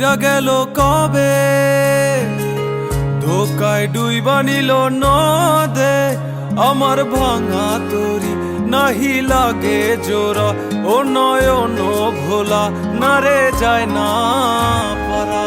পুইরা গেল কবে? ধোকায় ডুইবা নিল নদে। আমার ভাঙা তরি নাহি লাগে জোরা ও নয়ন ভোলা নারে যায় না পারা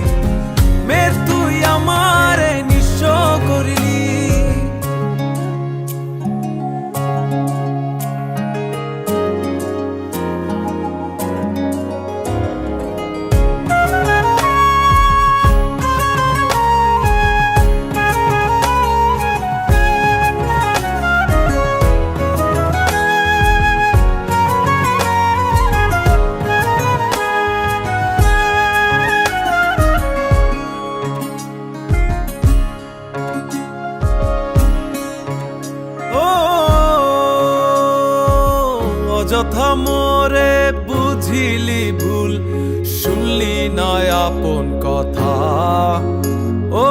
অযথা মোরে বুঝিলি ভুল, শুনলি নয় আপন কথা। ও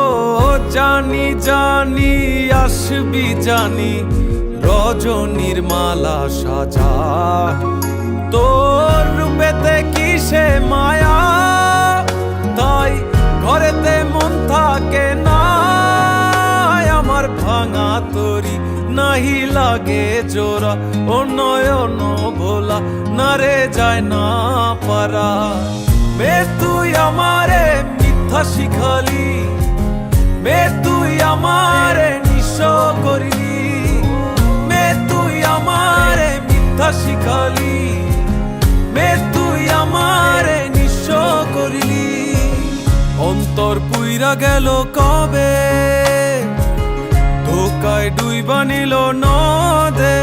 জানি জানি, আসবি জানি, রজনীর মালা সাজা। তোর রূপেতে নাহি লাগে জোড়া, ও নয়ন ভোলা না রে যায় না পারা। মে তুই আমারে মিথ্যা শিখালি, মে তুই আমারে নিঃস্ব করিলি মে তুই আমারে মিথ্যা শিখালি, মে তুই আমারে নিঃস্ব করিলি। অন্তর পুইরা গেল কবে? ডুইবা নিল নদে।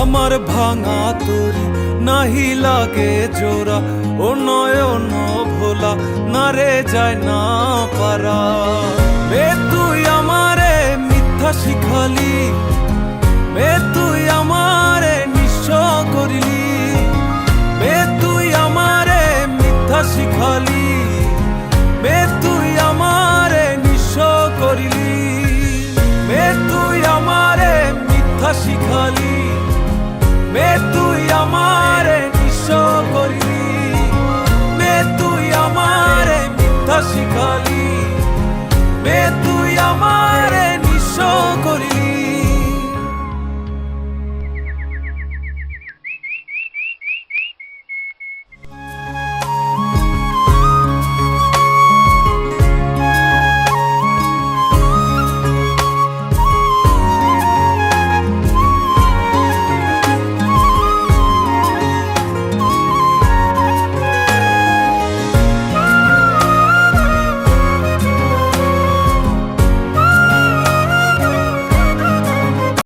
আমার ভাঙা তরি নাহি লাগে জোড়া। ও নয়ন ভোলা, না রে যায়, না পারা। মে তুই আমারে মিথ্যা শিখালি। আমারে মিথ্যা শিখালি। মে তুই আমারে